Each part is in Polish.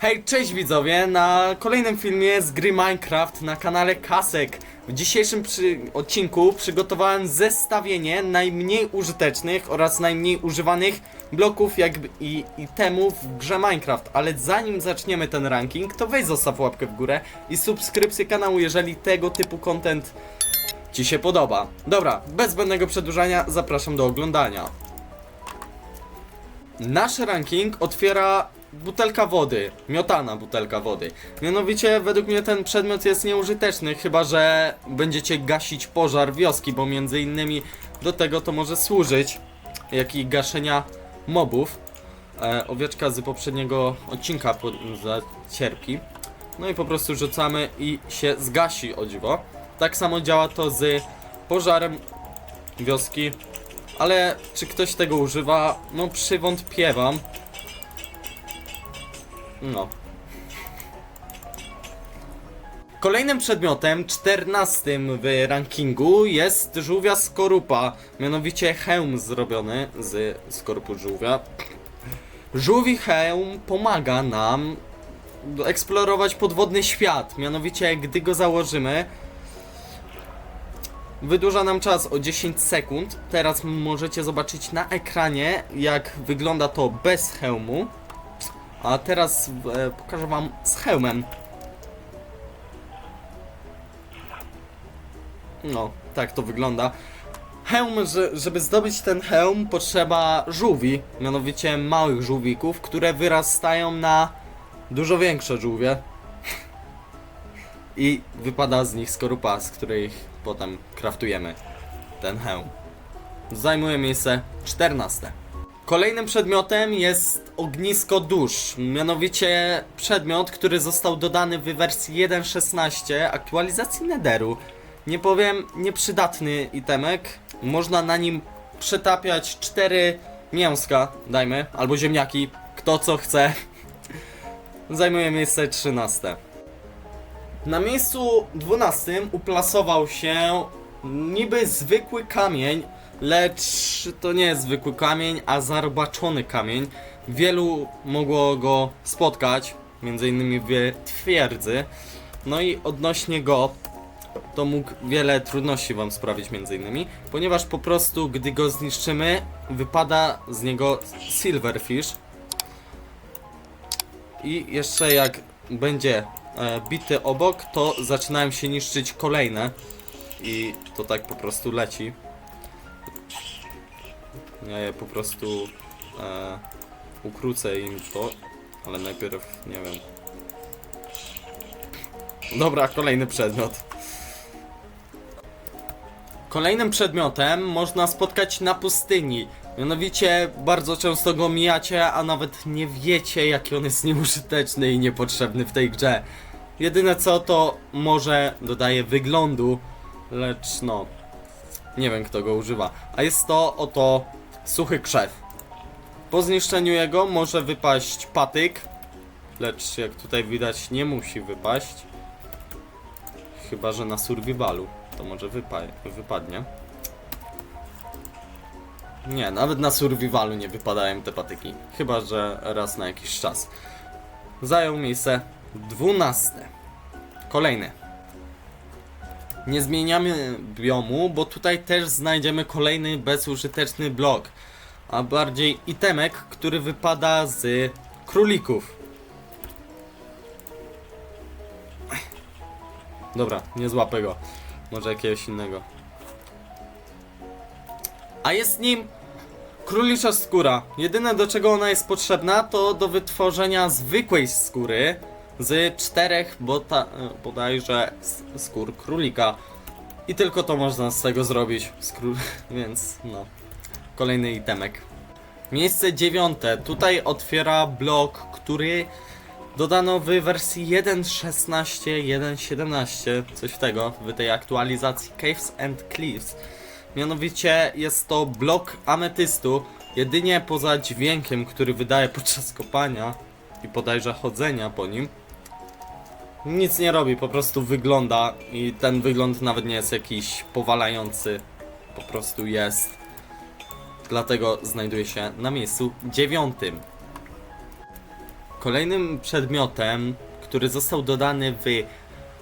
Hej, cześć widzowie! Na kolejnym filmie z gry Minecraft na kanale Kasek. W dzisiejszym przy... odcinku przygotowałem zestawienie najmniej użytecznych oraz najmniej używanych bloków jakby i itemów w grze Minecraft. Ale zanim zaczniemy ten ranking, to weź zostaw łapkę w górę i subskrypcję kanału, jeżeli tego typu content Ci się podoba. Dobra, bez zbędnego przedłużania zapraszam do oglądania. Nasz ranking otwiera butelka wody, miotana butelka wody. Mianowicie, według mnie ten przedmiot jest nieużyteczny, chyba że będziecie gasić pożar wioski, bo między innymi do tego to może służyć, jak i gaszenia mobów. E, owieczka z poprzedniego odcinka po, zacierpi. No i po prostu rzucamy i się zgasi, o dziwo. Tak samo działa to z pożarem wioski. Ale czy ktoś tego używa? No przywątpiewam. No. Kolejnym przedmiotem, czternastym w rankingu jest żółwia skorupa, mianowicie hełm zrobiony z skorupu żółwia. Żółwi hełm pomaga nam eksplorować podwodny świat, mianowicie gdy go założymy, wydłuża nam czas o 10 sekund. Teraz możecie zobaczyć na ekranie, jak wygląda to bez hełmu. A teraz e, pokażę wam z hełmem. No, tak to wygląda. Hełm, że, żeby zdobyć ten hełm potrzeba żółwi, mianowicie małych żółwików, które wyrastają na dużo większe żółwie. I wypada z nich skorupa, z której potem kraftujemy ten hełm. Zajmuje miejsce 14. Kolejnym przedmiotem jest ognisko dusz, mianowicie przedmiot, który został dodany w wersji 1.16 aktualizacji Netheru. Nie powiem, nieprzydatny itemek. Można na nim przetapiać cztery mięska, dajmy, albo ziemniaki, kto co chce. Zajmuje miejsce 13. Na miejscu 12 uplasował się niby zwykły kamień, lecz to nie jest zwykły kamień, a zarobaczony kamień. Wielu mogło go spotkać, między innymi w twierdzy. No i odnośnie go, to mógł wiele trudności wam sprawić między innymi, ponieważ po prostu gdy go zniszczymy, wypada z niego silverfish. I jeszcze jak będzie e, bity obok, to zaczynają się niszczyć kolejne. I to tak po prostu leci. Ja je po prostu e, ukrócę im to, ale najpierw nie wiem. Dobra, kolejny przedmiot. Kolejnym przedmiotem można spotkać na pustyni. Mianowicie bardzo często go mijacie, a nawet nie wiecie, jaki on jest nieużyteczny i niepotrzebny w tej grze. Jedyne co to może dodaje wyglądu, lecz no, nie wiem kto go używa. A jest to oto suchy krzew. Po zniszczeniu jego może wypaść patyk, lecz jak tutaj widać nie musi wypaść. Chyba, że na survivalu to może wypa wypadnie. Nie, nawet na survivalu nie wypadają te patyki. Chyba, że raz na jakiś czas. Zajął miejsce 12. Kolejny. Nie zmieniamy biomu, bo tutaj też znajdziemy kolejny bezużyteczny blok. A bardziej itemek, który wypada z królików. Dobra, nie złapę go. Może jakiegoś innego. A jest nim królicza skóra. Jedyne do czego ona jest potrzebna to do wytworzenia zwykłej skóry z czterech bota, bodajże s- skór królika. I tylko to można z tego zrobić. Z kró... Więc no. Kolejny itemek. Miejsce dziewiąte. Tutaj otwiera blok, który dodano w wersji 1.16, 1.17, coś w tego, w tej aktualizacji Caves and Cliffs. Mianowicie jest to blok ametystu, jedynie poza dźwiękiem, który wydaje podczas kopania i podajże chodzenia po nim. Nic nie robi, po prostu wygląda i ten wygląd nawet nie jest jakiś powalający, po prostu jest. Dlatego znajduje się na miejscu dziewiątym. Kolejnym przedmiotem, który został dodany w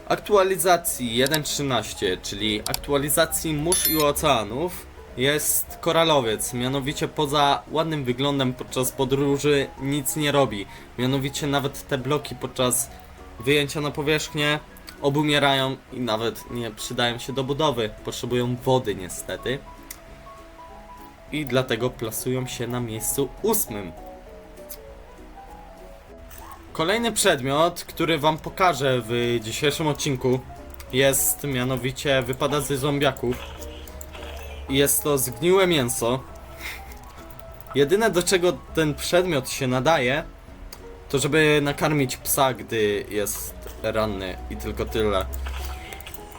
aktualizacji 1.13, czyli aktualizacji mórz i oceanów, jest koralowiec. Mianowicie poza ładnym wyglądem podczas podróży nic nie robi. Mianowicie nawet te bloki podczas wyjęcia na powierzchnię obumierają i nawet nie przydają się do budowy. Potrzebują wody niestety. I dlatego plasują się na miejscu ósmym. Kolejny przedmiot, który wam pokażę w dzisiejszym odcinku jest mianowicie wypada ze zombiaków. Jest to zgniłe mięso. Jedyne do czego ten przedmiot się nadaje, to żeby nakarmić psa, gdy jest ranny i tylko tyle.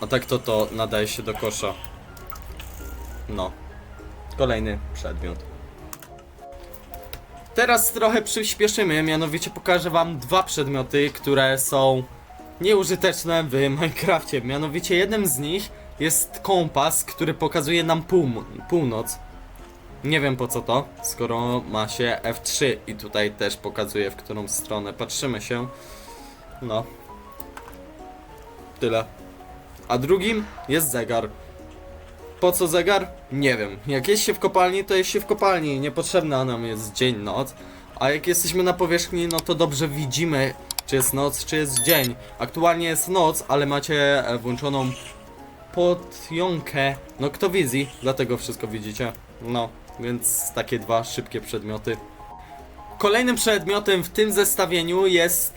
A tak to to nadaje się do kosza. No. Kolejny przedmiot. Teraz trochę przyspieszymy, mianowicie pokażę wam dwa przedmioty, które są nieużyteczne w Minecrafcie. Mianowicie jednym z nich jest kompas, który pokazuje nam pół, północ. Nie wiem po co to, skoro ma się F3 i tutaj też pokazuje w którą stronę patrzymy się. No. Tyle. A drugim jest zegar. Po co zegar? Nie wiem. Jak jest się w kopalni, to jest się w kopalni. Niepotrzebna nam jest dzień, noc. A jak jesteśmy na powierzchni, no to dobrze widzimy, czy jest noc, czy jest dzień. Aktualnie jest noc, ale macie e, włączoną podjąkę noktowizji, dlatego wszystko widzicie. No, więc takie dwa szybkie przedmioty. Kolejnym przedmiotem w tym zestawieniu jest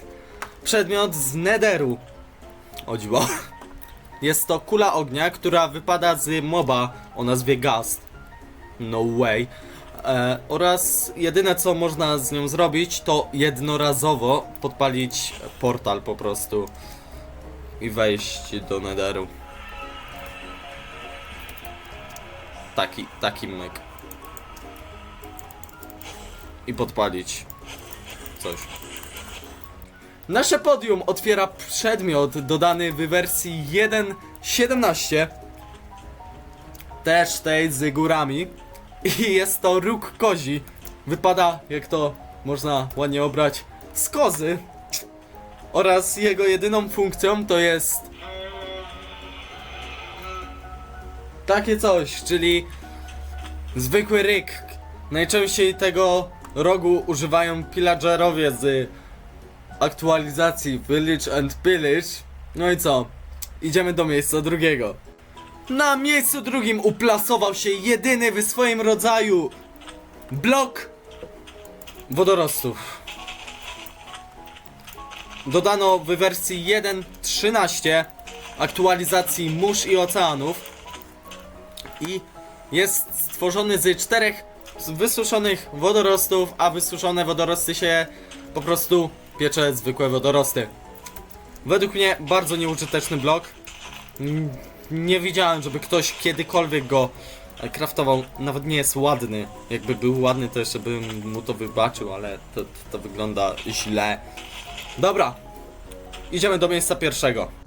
przedmiot z Netheru. O dziwo. Jest to kula ognia, która wypada z moba o nazwie Gast. No way. E, oraz jedyne co można z nią zrobić to jednorazowo podpalić portal po prostu i wejść do Netheru. Taki, taki myk. I podpalić coś. Nasze podium otwiera przedmiot dodany w wersji 1.17 Też tej z górami. I jest to róg kozi. Wypada, jak to można ładnie obrać, z kozy. Oraz jego jedyną funkcją to jest Takie coś, czyli zwykły ryk. Najczęściej tego rogu używają pillagerowie z aktualizacji Village and Pillage. No i co? Idziemy do miejsca drugiego. Na miejscu drugim uplasował się jedyny w swoim rodzaju blok wodorostów. Dodano w wersji 1.13 aktualizacji mórz i oceanów i jest stworzony z czterech wysuszonych wodorostów, a wysuszone wodorosty się po prostu piecze zwykłe wodorosty. Według mnie bardzo nieużyteczny blok. Nie widziałem, żeby ktoś kiedykolwiek go craftował. Nawet nie jest ładny. Jakby był ładny, to jeszcze bym mu to wybaczył, ale to, to, to wygląda źle. Dobra, idziemy do miejsca pierwszego.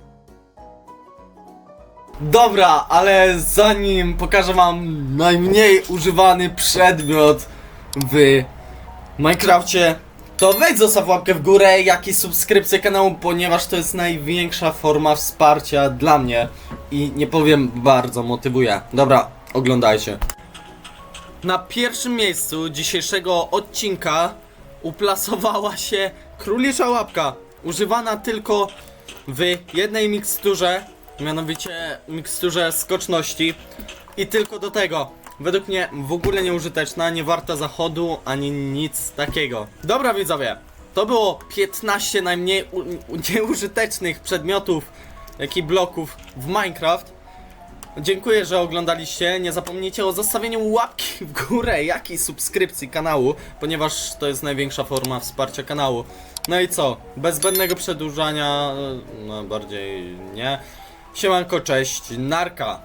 Dobra, ale zanim pokażę wam najmniej używany przedmiot w Minecrafcie, to wejdź zostaw łapkę w górę, jak i subskrypcję kanału, ponieważ to jest największa forma wsparcia dla mnie i nie powiem, bardzo motywuje. Dobra, oglądajcie. Na pierwszym miejscu dzisiejszego odcinka uplasowała się królicza łapka, używana tylko w jednej miksturze, mianowicie miksturze skoczności i tylko do tego. Według mnie w ogóle nieużyteczna, nie warta zachodu, ani nic takiego. Dobra widzowie, to było 15 najmniej nieużytecznych przedmiotów, jak i bloków w Minecraft. Dziękuję, że oglądaliście. Nie zapomnijcie o zostawieniu łapki w górę, jak i subskrypcji kanału, ponieważ to jest największa forma wsparcia kanału. No i co? Bez zbędnego przedłużania, e, no bardziej nie. Siemanko, cześć, narka.